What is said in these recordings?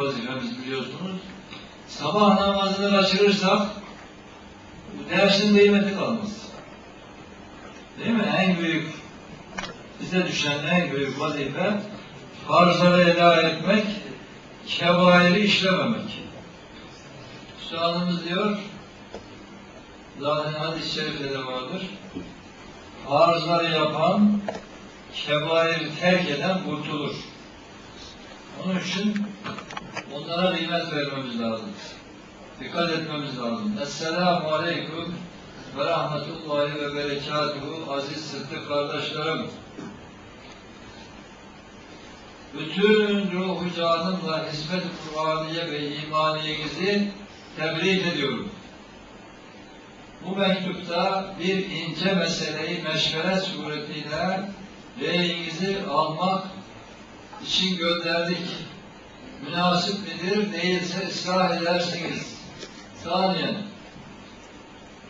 vazifemiz biliyorsunuz. Sabah namazını kaçırırsak dersin kıymeti kalmaz. Değil mi? En büyük bize düşen en büyük vazife farzları eda etmek, kebairi işlememek. Üstadımız diyor, zaten hadis-i şerifte de vardır. Farzları yapan, kebairi terk eden kurtulur. Onun için onlara kıymet vermemiz lazım. Dikkat etmemiz lazım. Esselamu Aleyküm ve Rahmetullahi ve Berekatuhu aziz sıddık kardeşlerim. Bütün ruhu canımla hizmet-i Kur'aniye ve imaniyenizi tebrik ediyorum. Bu mektupta bir ince meseleyi meşveret suretiyle reyinizi almak için gönderdik. Münasip midir, değilse ıslah edersiniz. Saniyen,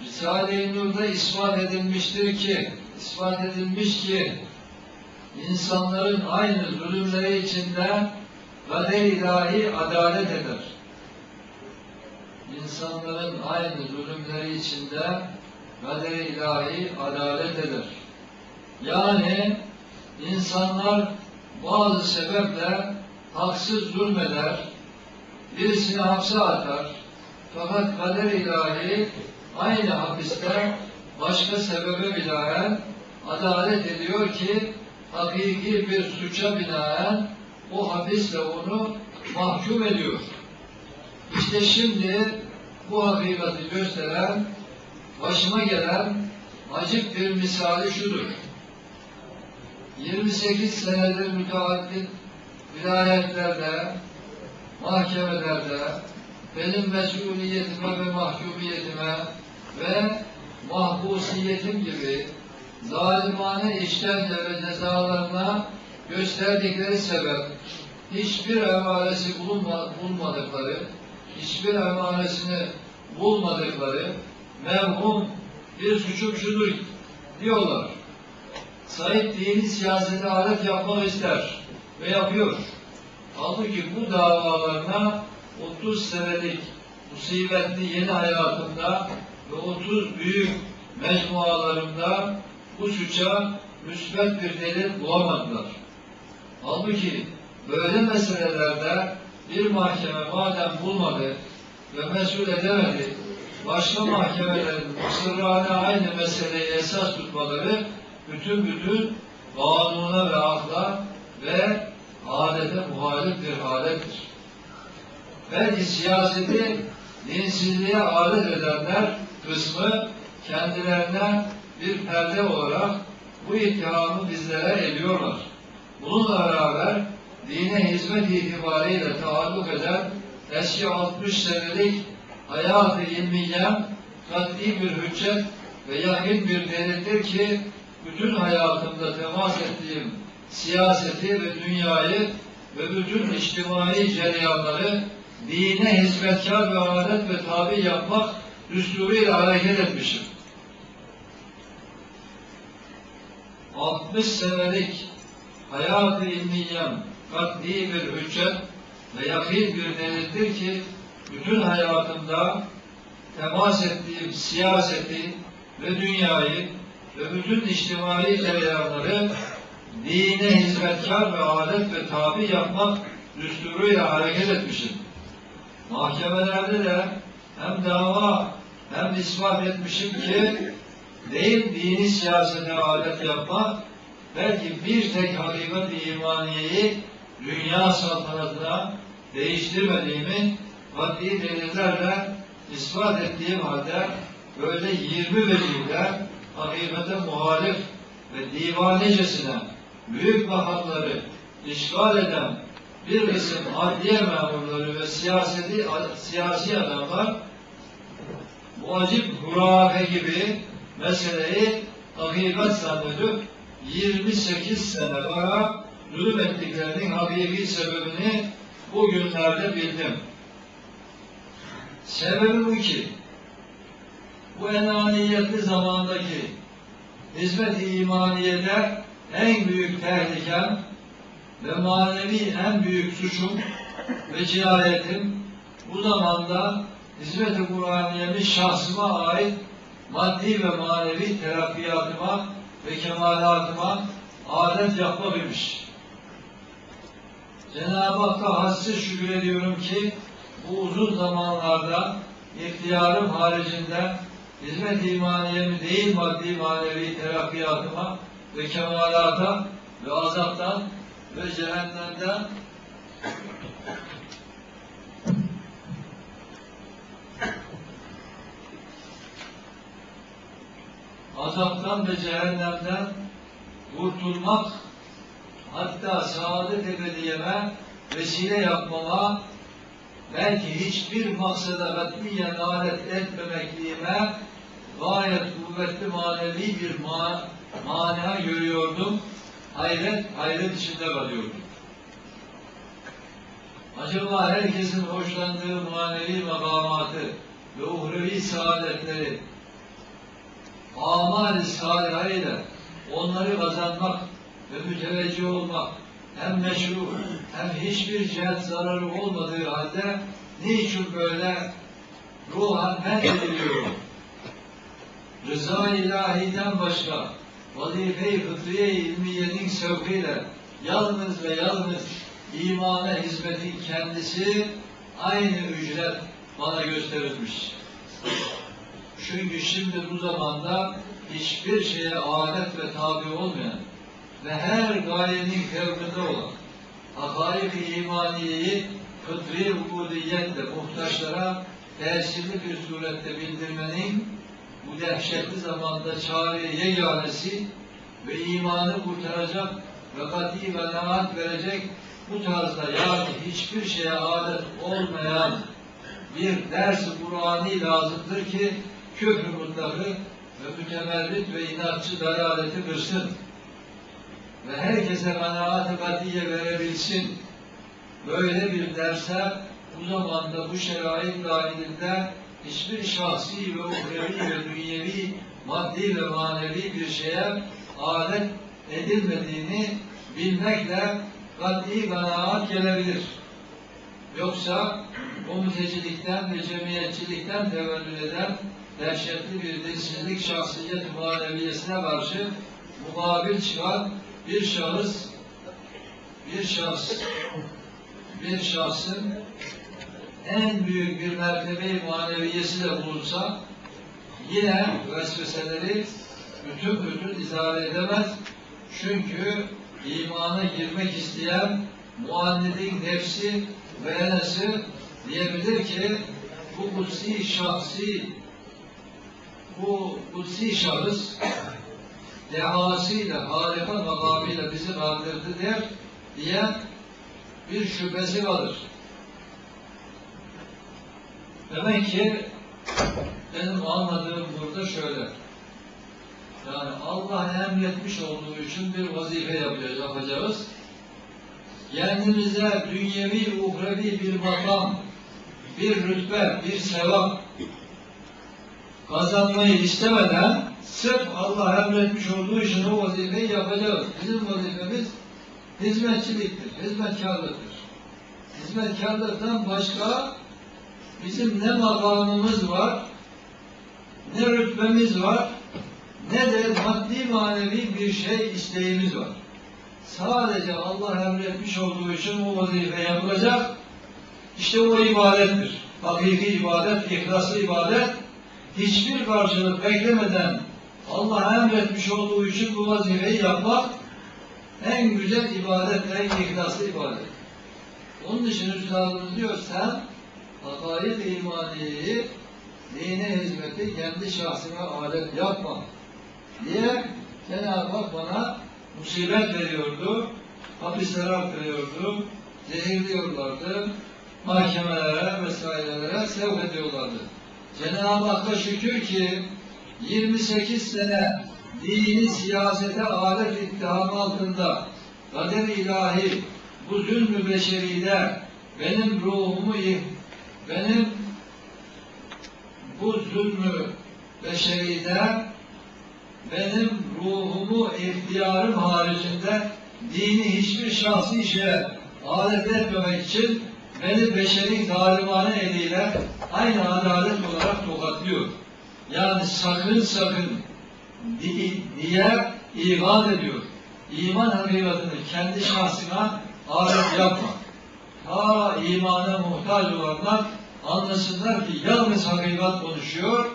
Risale-i Nur'da ispat edilmiştir ki, ispat edilmiş ki, insanların aynı zulümleri içinde kader ilahi adalet eder. İnsanların aynı zulümleri içinde kader ilahi adalet eder. Yani insanlar bazı sebeple haksız zulmeder, birisini hapse atar. Fakat kader ilahi aynı hapiste başka sebebe binaen adalet ediyor ki hakiki bir suça binaen o hapisle onu mahkum ediyor. İşte şimdi bu hakikati gösteren, başıma gelen acık bir misali şudur. 28 senedir müteaddit vilayetlerde, mahkemelerde benim mesuliyetime ve mahkumiyetime ve mahpusiyetim gibi zalimane işkence ve cezalarına gösterdikleri sebep hiçbir emaresi bulunma, bulmadıkları, hiçbir emaresini bulmadıkları merhum bir suçum şudur diyorlar. Said dini siyasete alet yapmak ister ve yapıyor. Halbuki bu davalarına 30 senelik musibetli yeni hayatımda ve 30 büyük mecmualarımda bu suça müsbet bir delil bulamadılar. Halbuki böyle meselelerde bir mahkeme madem bulmadı ve mesul edemedi, başka mahkemelerin sırrane aynı meseleyi esas tutmaları bütün bütün kanuna ve akla ve adete muhalif bir halettir. Belki siyaseti dinsizliğe alet edenler kısmı kendilerine bir perde olarak bu ittihamı bizlere ediyorlar. Bununla beraber dine hizmet itibariyle taalluk eden eski 60 senelik hayat-ı ilmiyen kat'i bir hüccet ve yakin bir delildir ki bütün hayatımda temas ettiğim siyaseti ve dünyayı ve bütün içtimai cereyanları dine hizmetkar ve adet ve tabi yapmak düsturuyla hareket etmişim. 60 senelik hayat-ı ilmiyen kat'i bir hüccet ve yakîn bir delildir ki bütün hayatımda temas ettiğim siyaseti ve dünyayı ve bütün içtimai cereyanları dine hizmetkar ve alet ve tabi yapmak düsturuyla hareket etmişim. Mahkemelerde de hem dava hem ispat etmişim ki değil dini siyasete alet yapmak belki bir tek hakikat-i imaniyeyi dünya saltanatına değiştirmediğimi maddi delillerle ispat ettiğim halde böyle 20 vecihle hakikate muhalif ve divanecesine büyük makamları işgal eden bir kısım adliye memurları ve siyaseti, siyasi adamlar bu acip hurafe gibi meseleyi hakikat zannedip 28 sene bana zulüm ettiklerinin hakiki sebebini bugünlerde bildim. Sebebi bu ki bu enaniyetli zamandaki hizmet-i imaniyede en büyük tehlikem ve manevi en büyük suçum ve cinayetim bu zamanda hizmet-i Kur'aniye'nin şahsıma ait maddi ve manevi terappiyatıma ve kemalatıma adet yapmak imiş. Cenab-ı Hakk'a hassiz şükür ediyorum ki bu uzun zamanlarda ihtiyarım haricinde hizmet imaniyemi değil maddi manevi terappiyatıma ve kemalata ve azaptan ve cehennemden azaptan ve cehennemden kurtulmak hatta saadet ebediyeme vesile yapmama belki hiçbir maksada katliyen alet etmemekliğime gayet kuvvetli manevi bir ma mana görüyordum. Hayret, hayret içinde kalıyordum. Acaba herkesin hoşlandığı manevi makamatı ve uhrevi saadetleri amal-i salihayla onları kazanmak ve müteveccih olmak hem meşru hem hiçbir cihet zararı olmadığı halde niçin böyle ruhan men ediliyorum? Rıza ilahiden başka vazife-i fıtriye ilmiyenin sevkiyle yalnız ve yalnız imana hizmetin kendisi aynı ücret bana gösterilmiş. Çünkü şimdi bu zamanda hiçbir şeye alet ve tabi olmayan ve her gayenin fevkinde olan hakaik-i imaniyeyi fıtri ubudiyetle muhtaçlara tesirli bir surette bildirmenin bu dehşetli zamanda çare yeganesi ve imanı kurtaracak ve kati ve naat verecek bu tarzda yani hiçbir şeye adet olmayan bir ders-i lazımdır ki küfür mutlakı ve mütemerrit ve inatçı dalaleti kırsın ve herkese kanaat-ı katiye verebilsin. Böyle bir derse bu zamanda bu şerait dahilinde hiçbir şahsi ve uhrevi ve dünyevi maddi ve manevi bir şeye alet edilmediğini bilmekle kat'i kanaat gelebilir. Yoksa o mütecilikten ve cemiyetçilikten tevellüd eden dehşetli bir dinsizlik şahsiyet maneviyesine karşı mukabil çıkan bir şahıs bir şahs bir şahsın en büyük bir mertebe maneviyesi de bulunsa yine vesveseleri bütün bütün izale edemez. Çünkü imana girmek isteyen muannidin nefsi ve enesi diyebilir ki bu kutsi şahsi bu kutsi şahıs dehasıyla, harika makamıyla bizi kandırdı der diye bir şüphesi vardır. Demek ki benim anladığım burada şöyle. Yani Allah emretmiş olduğu için bir vazife yapacağız. yapacağız. Kendimize dünyevi, uhrevi bir makam, bir rütbe, bir sevap kazanmayı istemeden sırf Allah emretmiş olduğu için o vazifeyi yapacağız. Bizim vazifemiz hizmetçiliktir, hizmetkarlıktır. Hizmetkarlıktan başka bizim ne makamımız var, ne rütbemiz var, ne de maddi manevi bir şey isteğimiz var. Sadece Allah emretmiş olduğu için o vazife yapılacak. İşte o ibadettir. Hakiki ibadet, ihlaslı ibadet, hiçbir karşılık beklemeden Allah emretmiş olduğu için bu vazifeyi yapmak en güzel ibadet, en ihlaslı ibadet. Onun için Üstadımız diyor sen hakaik imaniyeyi dine hizmeti kendi şahsına alet yapma. Diye Cenab-ı Hak bana musibet veriyordu, hapislere attırıyordu, zehirliyorlardı, mahkemelere vesairelere sevk ediyorlardı. Cenab-ı Hakk'a şükür ki 28 sene dini siyasete alet ittiham altında kader ilahi bu zulmü beşeride benim ruhumu benim bu zulmü beşeride benim ruhumu ihtiyarım haricinde dini hiçbir şahsi işe alet etmemek için beni beşeri zalimane eliyle aynı adalet olarak tokatlıyor. Yani sakın sakın di- diye iman ediyor. İman hakikatini kendi şahsına alet yapma. Ta imana muhtaç olanlar anlasınlar ki yalnız hakikat konuşuyor,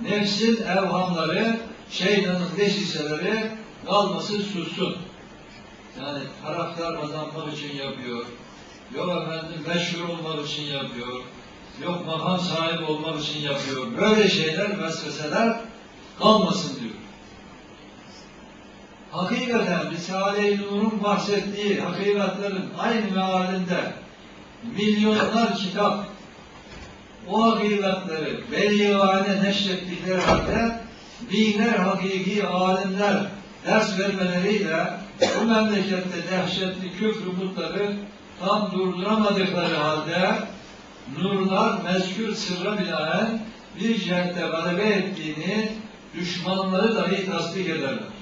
nefsin evhamları, şeytanın deşiseleri kalmasın sussun. Yani taraftar kazanmak için yapıyor. Yok efendim meşhur olmak için yapıyor. Yok makam sahibi olmak için yapıyor. Böyle şeyler, vesveseler kalmasın diyor. Hakikaten Risale-i Nur'un bahsettiği hakikatlerin aynı mealinde milyonlar kitap o hakikatleri beliyane neşrettikleri halde binler hakiki alimler ders vermeleriyle bu memlekette dehşetli küfrü mutları tam durduramadıkları halde nurlar mezkür sırra binaen bir cihette galebe ettiğini düşmanları dahi tasdik ederler.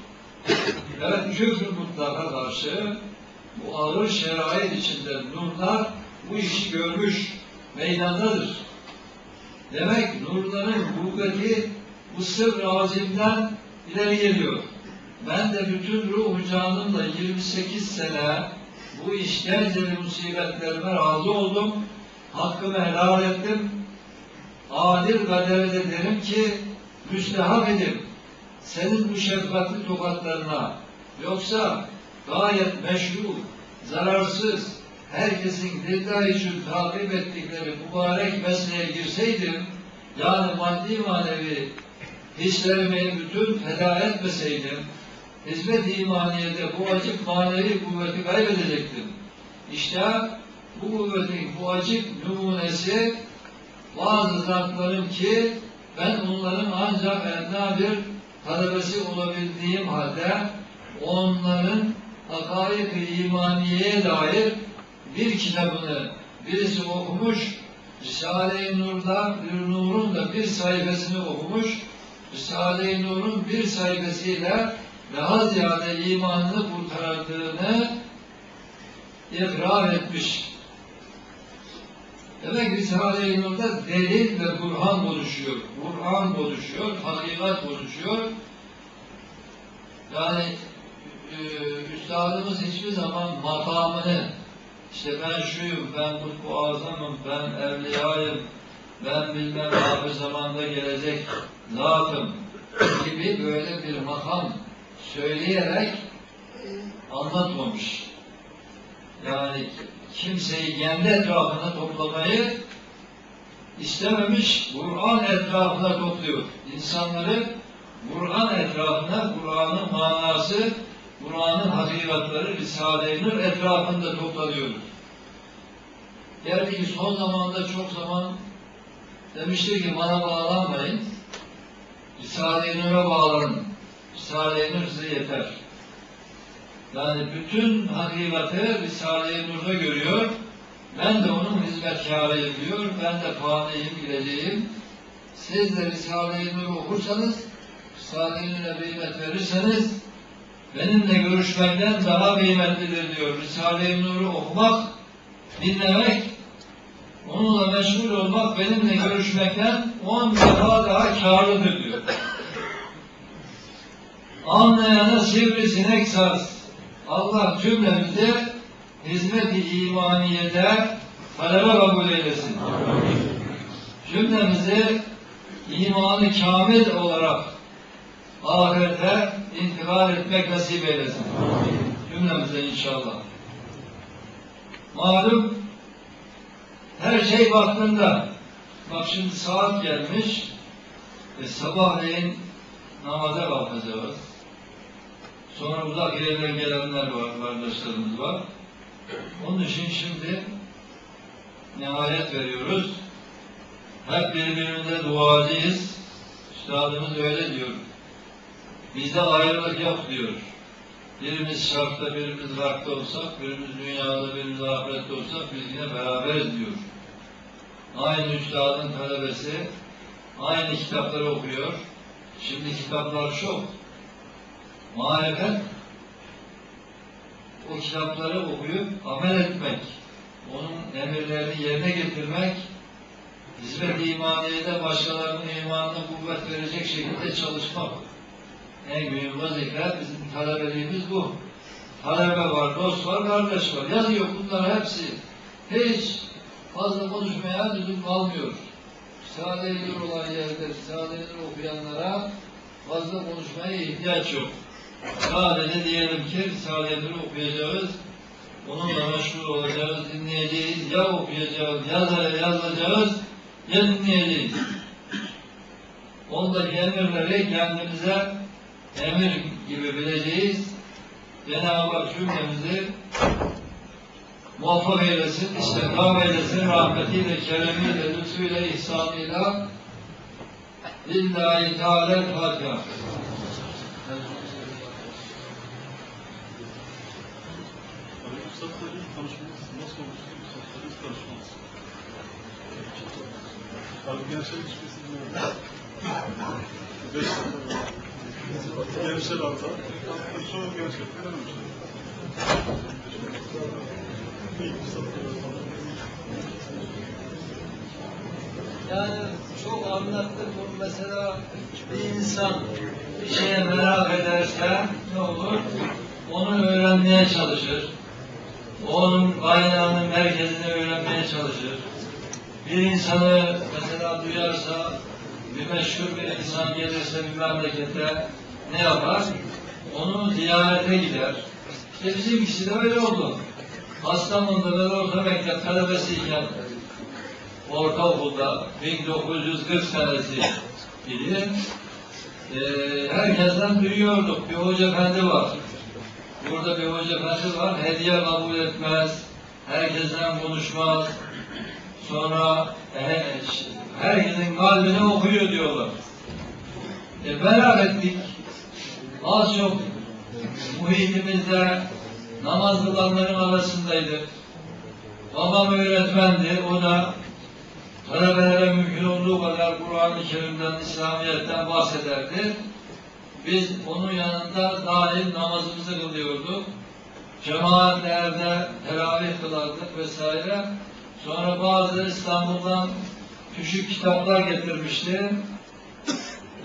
Evet küfrü mutlaka karşı bu ağır şerait içinde nurlar bu işi görmüş meydandadır. Demek nurların kuvveti bu sır azimden ileri geliyor. Ben de bütün ruh canımla 28 sene bu işkenceli musibetlerime razı oldum. Hakkımı helal ettim. Adil kadere de derim ki müstehak edip senin bu şefkatli tokatlarına yoksa gayet meşru, zararsız, herkesin rida için takip ettikleri mübarek mesleğe girseydim, yani maddi manevi hislerimi bütün feda etmeseydim, hizmet imaniyede bu acık manevi kuvveti kaybedecektim. İşte bu kuvvetin bu acık numunesi bazı zatlarım ki ben onların ancak enna bir talebesi olabildiğim halde onların hakaik-i imaniyeye dair bir kitabını birisi okumuş, Risale-i Nur'da, Nur'un da bir sayfasını okumuş, Risale-i Nur'un bir sayfasıyla daha ziyade imanını kurtardığını ikrar etmiş. Demek Risale-i Nur'da delil ve Burhan oluşuyor. Kur'an oluşuyor, hakikat oluşuyor. Yani üstadımız hiçbir zaman makamını işte ben şuyum, ben kutbu azamım, ben evliyayım, ben bilmem abi zamanda gelecek zatım gibi böyle bir makam söyleyerek anlatmamış. Yani kimseyi kendi etrafına toplamayı istememiş, Kur'an etrafına topluyor. İnsanları Kur'an etrafına, Kur'an'ın manası, Kur'an'ın hakikatleri, Risale-i etrafında toplanıyoruz. Gerçi son zamanda çok zaman demiştir ki bana bağlanmayın, Risale-i Nur'a bağlanın. Risale-i Nur size yeter. Yani bütün hakikati Risale-i Nur'da görüyor. Ben de onun hizmetkarıyım diyor. Ben de faniyim, gideceğim. Siz de Risale-i Nur okursanız, Risale-i Nur'a kıymet verirseniz, benimle görüşmekten daha kıymetlidir diyor. Risale-i Nur'u okumak, dinlemek, onunla meşgul olmak benimle görüşmekten on defa daha karlıdır diyor. Anlayana sivrisinek saz. Allah cümlemizi hizmet-i imaniyede talebe kabul eylesin. Cümlemizi imanı kamil olarak ahirete intikal etmek nasip eylesin. Cümlemize inşallah. Malum her şey vaktinde. Bak şimdi saat gelmiş. E, sabahleyin namaza kalkacağız. Sonra uzak yerden gelenler var, kardeşlerimiz var. Onun için şimdi nihayet veriyoruz. Hep birbirimize duacıyız. Üstadımız öyle diyor. Bizde ayrılık yok diyor. Birimiz şartta, birimiz rakta olsak, birimiz dünyada, birimiz ahirette olsak biz yine beraberiz diyor. Aynı üstadın talebesi, aynı kitapları okuyor. Şimdi kitaplar çok. Marifet o kitapları okuyup amel etmek, onun emirlerini yerine getirmek, hizmet imaniyede başkalarının imanına kuvvet verecek şekilde çalışmak. En büyük vazife bizim talebeliğimiz bu. Talebe var, dost var, kardeş var. Yazıyor bunlar hepsi. Hiç fazla konuşmaya lüzum kalmıyor. Risale-i Nur olan yerde Risale-i Nur okuyanlara fazla konuşmaya ihtiyaç yok. Sadece diyelim ki Risale-i Nur okuyacağız, onunla meşgul olacağız, dinleyeceğiz, ya okuyacağız, ya da yazacağız, ya dinleyeceğiz. Ondaki emirleri kendimize emir gibi bileceğiz. Cenab-ı Hak cümlemizi muvaffak eylesin, istikam eylesin, rahmetiyle, keremiyle, lütfuyla, ihsanıyla. Lillahi? Üstadların konuşması. Abi gençler hiçbirisi bilmiyor. Beş dakika. Gençler alta. Bilememişler. İyi üstadlar. Yani çok anlattık bunu mesela bir insan bir şeye merak ederse ne olur? Onu öğrenmeye çalışır. Onun kaynağının merkezini öğrenmeye çalışır. Bir insanı mesela bir meşhur bir insan gelirse bir memlekete ne yapar? Onu ziyarete gider. İşte bizimkisi de öyle oldu. Hastamon'da ben orta mektep talebesiyken ortaokulda 1940 senesi idi. Ee, herkesten duyuyorduk. Bir hoca efendi var. Burada bir hoca efendi var. Hediye kabul etmez. Herkesten konuşmaz. Sonra e, herkesin kalbini okuyor diyorlar. E, ettik. Az çok muhitimizde namaz kılanların arasındaydı. Babam öğretmendi. O da talebelere mümkün olduğu kadar Kur'an-ı Kerim'den, İslamiyet'ten bahsederdi. Biz onun yanında daim namazımızı kılıyorduk. Cemaatlerde teravih kılardık vesaire. Sonra bazı İstanbul'dan küçük kitaplar getirmişti.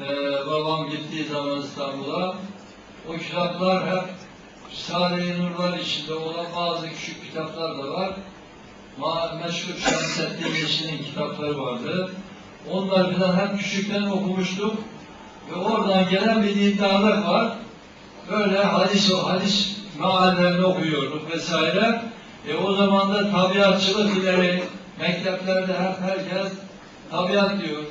Ee, babam gittiği zaman İstanbul'a. O kitaplar hep Risale-i Nurlar içinde olan bazı küçük kitaplar da var. Ma meşhur Şemsettin Yeşil'in kitapları vardı. Onlar falan hep küçükten okumuştuk. Ve oradan gelen bir iddialık var. Böyle hadis o hadis meallerini okuyorduk vesaire. E o zaman da tabiatçılık ileri mekteplerde hep herkes tabiat diyor.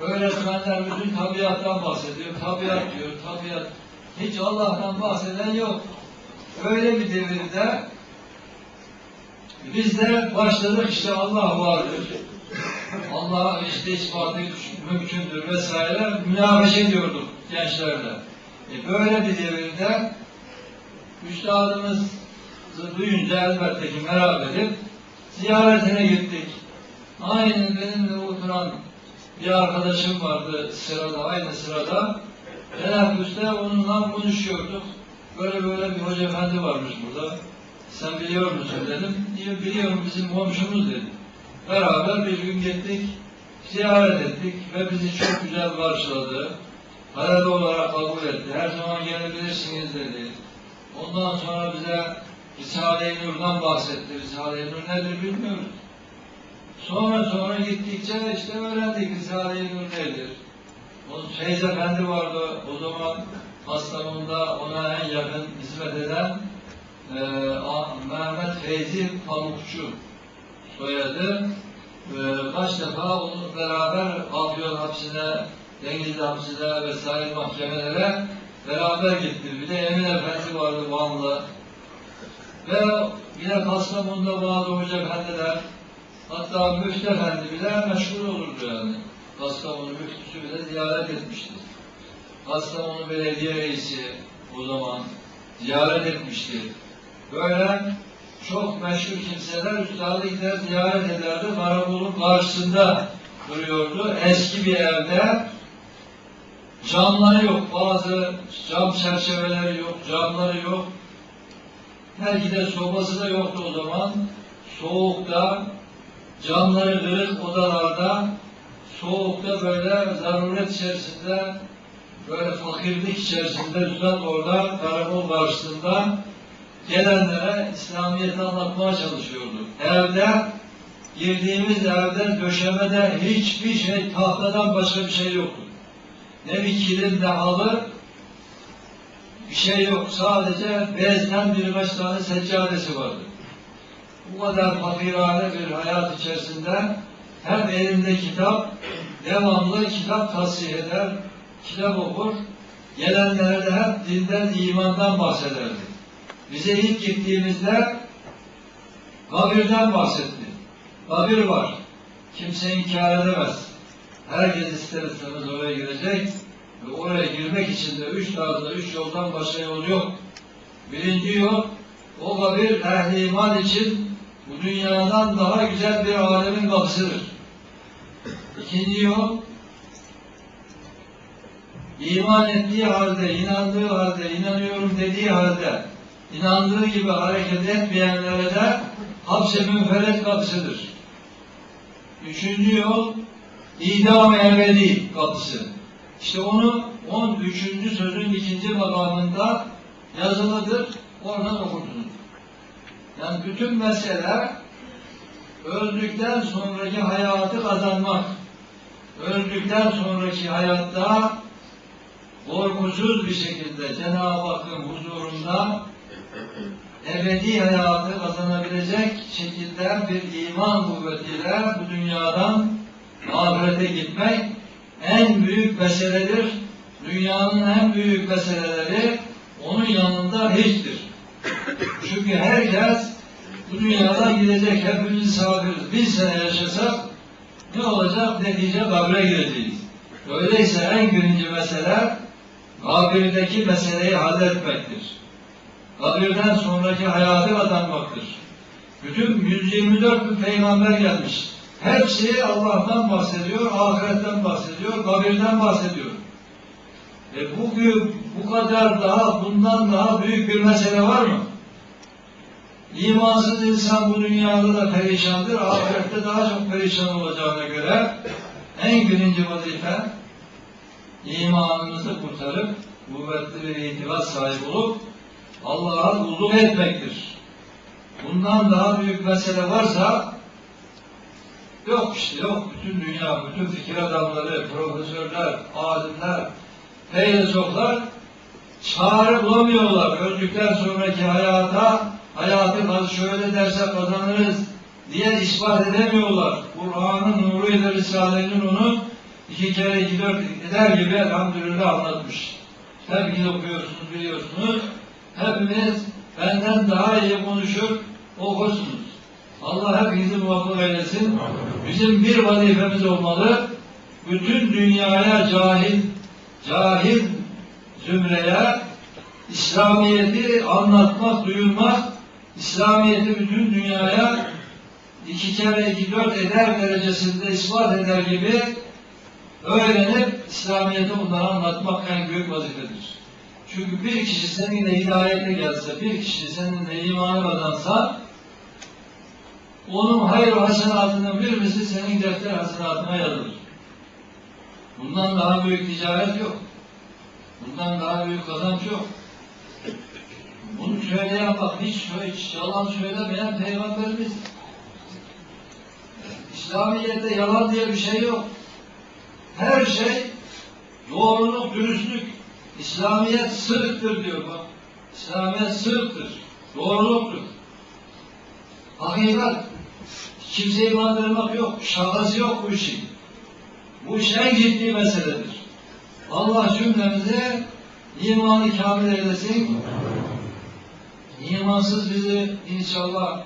Öğretmenler bütün tabiattan bahsediyor. Tabiat diyor, tabiat. Hiç Allah'tan bahseden yok. Öyle bir devirde biz de başladık işte Allah vardır. Allah işte ispatı mümkündür vesaire münakaşa ediyorduk gençlerle. E böyle bir devirde üstadımızı duyunca elbette ki merak edip ziyaretine gittik. Aynen benimle oturan bir arkadaşım vardı sırada, aynı sırada. Teneffüste onunla konuşuyorduk. Böyle böyle bir hoca efendi varmış burada. Sen biliyor musun dedim. Diyor biliyorum bizim komşumuz dedi. Beraber bir gün gittik, ziyaret ettik ve bizi çok güzel karşıladı. Hayal olarak kabul etti. Her zaman gelebilirsiniz dedi. Ondan sonra bize Risale-i Nur'dan bahsetti. Risale-i Nur nedir bilmiyoruz. Sonra sonra gittikçe işte öğrendik Risale-i Nur nedir. O Feyz Efendi vardı o zaman Kastamonu'da ona en yakın hizmet eden e, Mehmet Feyzi Pamukçu soyadı. E, kaç defa onunla beraber Afyon hapsine, Denizli hapsine vesaire mahkemelere beraber gitti. Bir de Emin Efendi vardı Van'da. Ve yine Kastamonu'da bazı hoca efendiler, hatta Müftü Efendi bile meşhur olurdu yani. Kastamonu müftüsü bile ziyaret etmişti. Kastamonu Belediye Reisi o zaman ziyaret etmişti. Böyle çok meşhur kimseler üstadı gider ziyaret ederdi. Karakolun karşısında duruyordu. Eski bir evde camları yok. Bazı cam çerçeveleri yok, camları yok. Belki de sobası da yoktu o zaman. Soğukta, camları kırık odalarda, soğukta böyle zaruret içerisinde, böyle fakirlik içerisinde Üstad orada karakol karşısında gelenlere İslamiyet'i anlatmaya çalışıyordu. Evde, girdiğimiz evde, döşemede hiçbir şey tahtadan başka bir şey yoktu. Ne bir kilim ne halı, bir şey yok. Sadece bezden birkaç tane seccadesi vardı. Bu kadar fakirane bir hayat içerisinde hem elinde kitap, devamlı kitap tavsiye eder, kitap okur, gelenlere de hep dinden, imandan bahsederdi. Bize ilk gittiğimizde kabirden bahsetti. Kabir var. Kimse inkar edemez. Herkes ister istemez oraya girecek ve oraya girmek için de üç tarzda, üç yoldan başka yol yok. Birinci yol, o kabir ehli iman için bu dünyadan daha güzel bir alemin kapısıdır. İkinci yol, iman ettiği halde, inandığı halde, inanıyorum dediği halde, inandığı gibi hareket etmeyenlere de hapse münferet kapısıdır. Üçüncü yol, idam ebedi kapısı. İşte onu 13. sözün ikinci makamında yazılıdır. Oradan okurdunuz. Yani bütün mesele öldükten sonraki hayatı kazanmak. Öldükten sonraki hayatta korkusuz bir şekilde Cenab-ı Hakk'ın huzurunda ebedi hayatı kazanabilecek şekilde bir iman kuvvetiyle bu dünyadan ahirete gitmek en büyük meseledir. Dünyanın en büyük meseleleri onun yanında hiçtir. Çünkü herkes bu dünyada gidecek, hepimiz misafiriz. Bin sene yaşasak ne olacak? Netice kabre gireceğiz. Öyleyse en birinci mesele kabirdeki meseleyi halletmektir. Kabirden sonraki hayatı kazanmaktır. Bütün 124 bin peygamber gelmiş. Hepsi Allah'tan bahsediyor, ahiretten bahsediyor, kabirden bahsediyor. E bugün bu kadar daha, bundan daha büyük bir mesele var mı? İmansız insan bu dünyada da perişandır, ahirette daha çok perişan olacağına göre en birinci vazife imanımızı kurtarıp kuvvetli bir itibat sahibi olup Allah'a kulluk etmektir. Bundan daha büyük mesele varsa yok işte yok. Bütün dünya, bütün fikir adamları, profesörler, alimler, filozoflar çare bulamıyorlar. Öldükten sonraki hayata, hayatı şöyle derse kazanırız diye ispat edemiyorlar. Kur'an'ın nuruyla Risale'nin onu iki kere iki dört eder gibi elhamdülillah anlatmış. Hepiniz okuyorsunuz, biliyorsunuz. Hepimiz benden daha iyi konuşur, okursunuz. Allah hepinizi muvaffak eylesin. Bizim bir vazifemiz olmalı. Bütün dünyaya cahil, cahil zümreye İslamiyet'i anlatmak, duyurmak, İslamiyet'i bütün dünyaya iki kere iki dört eder derecesinde ispat eder gibi öğrenip İslamiyet'i onlara anlatmak en büyük vazifedir. Çünkü bir kişi seninle hidayete gelse, bir kişi seninle imanı kazansa, onun hayır hasenatının bir misli senin defter hasenatına yazılır. Bundan daha büyük ticaret yok. Bundan daha büyük kazanç yok. Bunu söyleyen bak hiç, hiç yalan söylemeyen peygamberimiz. İslamiyet'te yalan diye bir şey yok. Her şey doğruluk, dürüstlük. İslamiyet sırıktır diyor bak. İslamiyet sırıktır. Doğruluktur. Hakikat. Kimseyi kandırmak yok. Şakası yok bu işin. Bu iş en ciddi meseledir. Allah cümlemize imanı kamil eylesin. İmansız bizi inşallah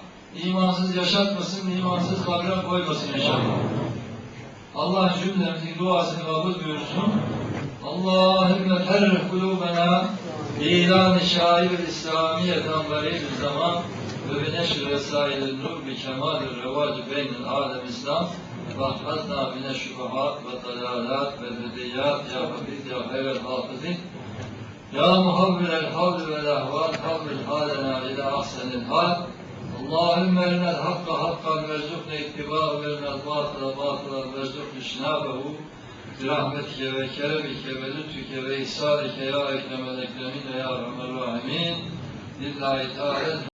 imansız yaşatmasın, imansız kabre koymasın inşallah. Allah cümlemizin duasını kabul buyursun. Allahümme ferrih kulubena ilan-ı şair-i İslamiyeten zaman ve bi neşr vesail nur bi kemal revaci beynil alem İslam ve ahfazna bine şubuhat ve dalalat ve bediyat ya habib ya hayvel hafızin ya muhavvil el havl ve la hval havvil halena ila ahsenil hal. Allahümme erinel hakka hakkan verzukne ittibâhu ve erinel batıla batıla verzukne şinâbehu. Birahmetike ve keremike ve lütfüke ve ihsânike ya eklemel eklemin ya rahmel rahimin. Lillahi Teala